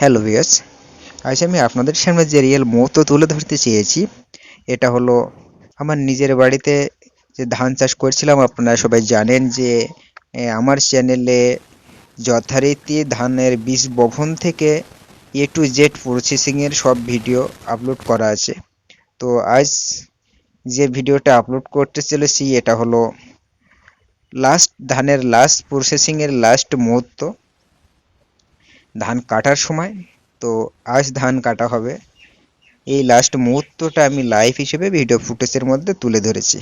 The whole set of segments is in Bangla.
হ্যালো ভিয়াস আজ আমি আপনাদের সামনে যে রিয়েল মুহূর্ত তুলে ধরতে চেয়েছি, এটা হলো আমার নিজের বাড়িতে যে ধান চাষ করছিলাম, আপনারা সবাই জানেন যে আমার চ্যানেলে যথারীতি ধানের বীজ বপন থেকে এ টু জেড প্রসেসিংয়ের সব ভিডিও আপলোড করা আছে। তো আজ যে ভিডিওটা আপলোড করতে চলেছি, এটা হলো লাস্ট ধানের লাস্ট প্রসেসিংয়ের লাস্ট মুহূর্ত। ধান কাটার সময়। তো আজ ধান কাটা হবে। এই লাস্ট মুহূর্তটা আমি লাইভ হিসেবে ভিডিও ফুটেজের মধ্যে তুলে ধরেছি।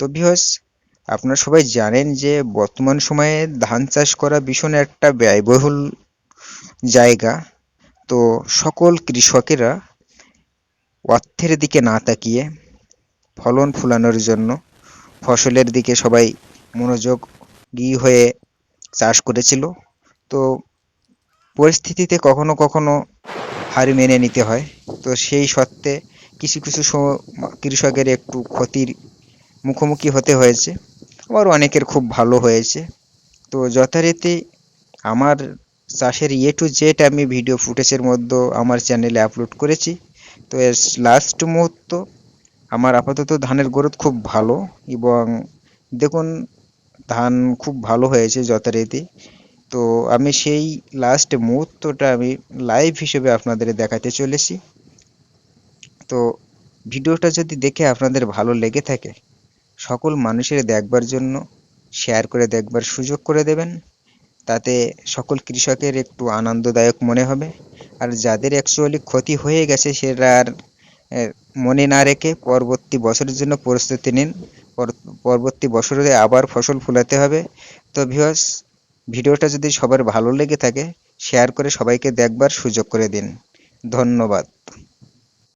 তো বিহস আপনারা সবাই জানেন যে বর্তমান সময়ে ধান চাষ করা ভীষণ একটা ব্যয়বহুল জায়গা। তো সকল কৃষকেরা অর্থের দিকে না তাকিয়ে ফলন ফুলানোর জন্য ফসলের দিকে সবাই মনোযোগী হয়ে চাষ করেছিল। তো পরিস্থিতিতে কখনো কখনো হার মেনে নিতে হয়। তো সেই সত্ত্বে কিছু কিছু কৃষকের একটু ক্ষতির মুখোমুখি হতে হয়েছে। আবার অনেকের খুব ভালো হয়েছে। তো যথারীতি আমার চাষের এ টু জেড আমি ভিডিও ফুটেজের মধ্যে আমার চ্যানেলে আপলোড করেছি। তো এর লাস্ট মুহূর্ত আমার আপাতত ধানের গ্রোথ খুব ভালো এবং দেখুন ধান খুব ভালো হয়েছে যথারীতি। তো আমি সেই লাস্ট মুহূর্তটা আমি লাইভ হিসেবে আপনাদের দেখাতে চলেছি। তো ভিডিওটা যদি দেখে আপনাদের ভালো লেগে থাকে, সকল মানুষের দেখবার জন্য শেয়ার করে দেখবার সুযোগ করে দেবেন। তাতে সকল কৃষকের একটু আনন্দদায়ক মনে হবে। আর যাদের অ্যাকচুয়ালি ক্ষতি হয়ে গেছে সেটা আর মনে না রেখে পরবর্তী বছরের জন্য প্রস্তুতি নিন। পর- পরবর্তী বছরে আবার ফসল ফলাতে হবে। তো ভিউয়ার্স ভিডিওটা যদি সবার ভালো লেগে থাকে শেয়ার করে সবাইকে দেখবার সুযোগ করে দিন। ধন্যবাদ।